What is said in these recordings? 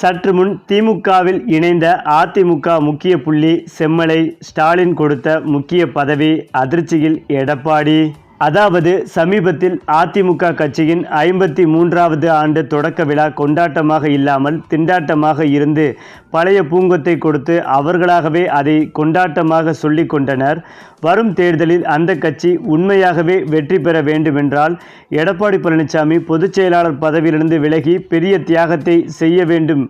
சற்று முன் திமுகவில் இணைந்த அதிமுக முக்கிய புள்ளி செம்மலை ஸ்டாலின் கொடுத்த முக்கிய பதவி அதிர்ச்சியில் எடப்பாடி. அதாவது சமீபத்தில் அதிமுக கட்சியின் ஐம்பத்தி மூன்றாவது ஆண்டு தொடக்க விழா கொண்டாட்டமாக இல்லாமல் திண்டாட்டமாக இருந்து பழைய பூங்கொத்தை கொடுத்து அவர்களாகவே அதை கொண்டாட்டமாக சொல்லிக் கொண்டனர். வரும் தேர்தலில் அந்த கட்சி உண்மையாகவே வெற்றி பெற வேண்டுமென்றால் எடப்பாடி பழனிசாமி பொதுச் செயலாளர் பதவியிலிருந்து விலகி பெரிய தியாகத்தை செய்ய வேண்டும்.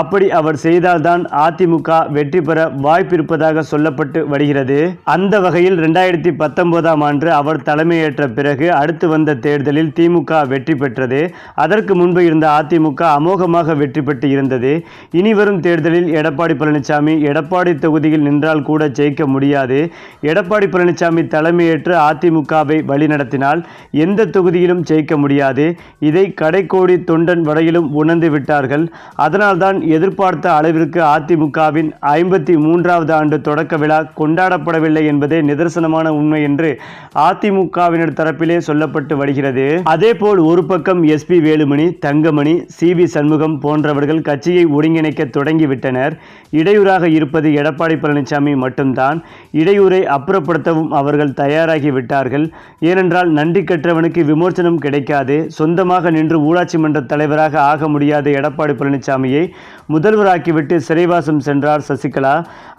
அப்படி அவர் செய்தால்தான் அதிமுக வெற்றி பெற வாய்ப்பிருப்பதாக சொல்லப்பட்டு வருகிறது. அந்த வகையில் ரெண்டாயிரத்தி பத்தொன்பதாம் ஆண்டு அவர் தலைமை தலைமையேற்ற பிறகு அடுத்து வந்த தேர்தலில் திமுக வெற்றி பெற்றது. அதற்கு முன்பு இருந்த அதிமுக அமோகமாக வெற்றி பெற்று இருந்தது. இனி வரும் தேர்தலில் எடப்பாடி பழனிசாமி எடப்பாடி தொகுதியில் நின்றால் கூட ஜெயிக்க முடியாது. எடப்பாடி பழனிசாமி தலைமையேற்று அதிமுகவை வழிநடத்தினால் எந்த தொகுதியிலும் ஜெயிக்க முடியாது. இதை கடைக்கோடி தொண்டன் வரையிலும் உணர்ந்து விட்டார்கள். அதனால்தான் எதிர்பார்த்த அளவிற்கு அதிமுகவின் ஐம்பத்தி மூன்றாவது ஆண்டு தொடக்க விழா கொண்டாடப்படவில்லை என்பதே நிதர்சனமான உண்மை என்று திமுகவினர் தரப்பிலே சொல்லப்பட்டு வருகிறது. அதேபோல் ஒரு பக்கம் S P Velumani Thangamani C V Shanmugam போன்றவர்கள் கட்சியை ஒருங்கிணைக்க தொடங்கிவிட்டனர். இடையூறாக இருப்பது எடப்பாடி பழனிசாமி மட்டும்தான். இடையூரை அப்புறப்படுத்தவும் அவர்கள் தயாராகி விட்டார்கள். ஏனென்றால் நன்றி கற்றவனுக்கு விமோசனம் கிடைக்காது. சொந்தமாக நின்று ஊராட்சி மன்ற தலைவராக ஆக முடியாத எடப்பாடி பழனிசாமியை முதல்வராக்கிவிட்டு சிறைவாசம் சென்றார் சசிகலா.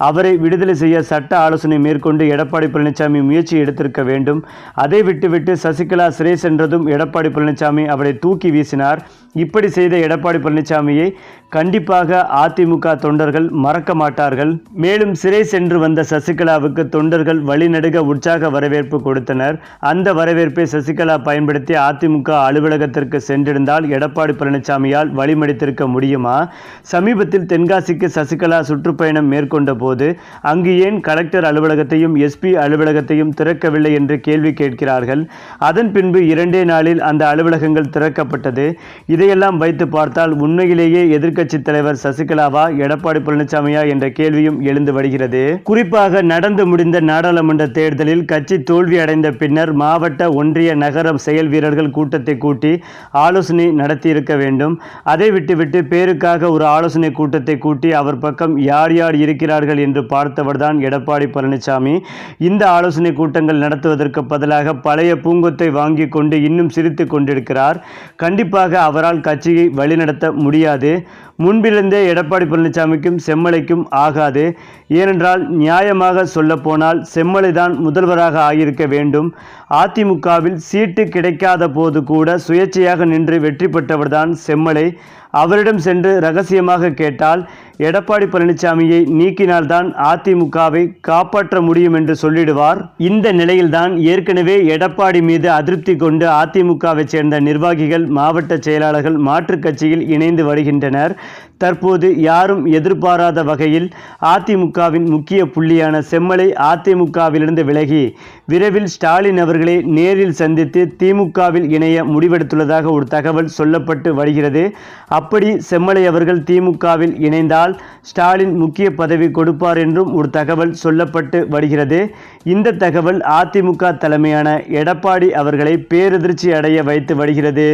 அவரை விடுதலை செய்ய சட்ட ஆலோசனை மேற்கொண்டு எடப்பாடி பழனிசாமி முயற்சி எடுத்திருக்க வேண்டும். அதை விட்டுவிட்டு சசிகலா சிறை சென்றதும் எடப்பாடி பழனிசாமி அவரை தூக்கி வீசினார். இப்படி செய்த எடப்பாடி பழனிசாமியை கண்டிப்பாக அதிமுக தொண்டர்கள் மறக்க மாட்டார்கள். மேலும் சிறை சென்று வந்த சசிகலாவுக்கு தொண்டர்கள் வழிநடுக உற்சாக வரவேற்பு கொடுத்தனர். அந்த வரவேற்பை சசிகலா பயன்படுத்தி அதிமுக அலுவலகத்திற்கு சென்றிருந்தால் எடப்பாடி பழனிசாமியால் வழிமடித்திருக்க முடியுமா? சமீபத்தில் தென்காசிக்கு சசிகலா சுற்றுப்பயணம் மேற்கொண்ட போது அங்கு ஏன் கலெக்டர் அலுவலகத்தையும் எஸ்பி அலுவலகத்தையும் திறக்கவில்லை என்று கேள்வி கேட்க கேட்கிறார்கள் அதன் பின்பு இரண்டே நாளில் அந்த அலுவலகங்கள் திறக்கப்பட்டது. இதையெல்லாம் வைத்து பார்த்தால் உண்மையிலேயே எதிர்க்கட்சி தலைவர் சசிகலாவா எடப்பாடி பழனிசாமியா என்ற கேள்வியும் எழுந்து வருகிறது. குறிப்பாக நடந்து முடிந்த நாடாளுமன்ற தேர்தலில் கட்சி தோல்வி அடைந்த பின்னர் மாவட்ட ஒன்றிய நகர செயல் வீரர்கள் கூட்டத்தை கூட்டி ஆலோசனை நடத்தியிருக்க வேண்டும். அதை விட்டுவிட்டு பேருக்காக ஒரு ஆலோசனை கூட்டத்தை கூட்டி அவர் பக்கம் யார் யார் இருக்கிறார்கள் என்று பார்த்தவர்தான் எடப்பாடி பழனிசாமி. இந்த ஆலோசனை கூட்டங்கள் நடத்துவதற்கு பதிலாக பழைய பூங்கொத்தை வாங்கி கொண்டு இன்னும் சிரித்து கொண்டிருக்கிறார். கண்டிப்பாக அவரால் கட்சியை வழிநடத்த முடியாது. முன்பிருந்தே எடப்பாடி பழனிசாமிக்கும் செம்மலைக்கும் ஆகாது. ஏனென்றால் நியாயமாக சொல்லப்போனால் செம்மலை தான் முதல்வராக ஆகியிருக்க வேண்டும். அதிமுகவில் சீட்டு கிடைக்காத போது கூட சுயேட்சையாக நின்று வெற்றி பெற்றவர்தான் செம்மலை. அவரிடம் சென்று ரகசியமாக கேட்டால் எடப்பாடி பழனிசாமியை நீக்கினால்தான் அதிமுகவை காப்பாற்ற முடியும் என்று சொல்லிடுவார். இந்த நிலையில்தான் ஏற்கனவே எடப்பாடி மீது அதிருப்தி கொண்டு அதிமுகவை சேர்ந்த நிர்வாகிகள் மாவட்ட செயலாளர்கள் மாற்றுக் கட்சியில் இணைந்து வருகின்றனர். தற்போது யாரும் எதிர்பாராத வகையில் அதிமுகவின் முக்கிய புள்ளியான செம்மலை அதிமுகவிலிருந்து விலகி விரைவில் ஸ்டாலின் அவர்களை நேரில் சந்தித்து திமுகவில் இணைய முடிவெடுத்துள்ளதாக ஒரு தகவல் சொல்லப்பட்டு வருகிறது. அப்படி செம்மலை அவர்கள் திமுகவில் இணைந்தால் ஸ்டாலின் முக்கிய பதவி கொடுப்பார் என்றும் ஒரு தகவல் சொல்லப்பட்டு வருகிறது. இந்த தகவல் அதிமுக தலைமையான எடப்பாடி அவர்களை பேரதிர்ச்சி அடைய வைத்து வருகிறது.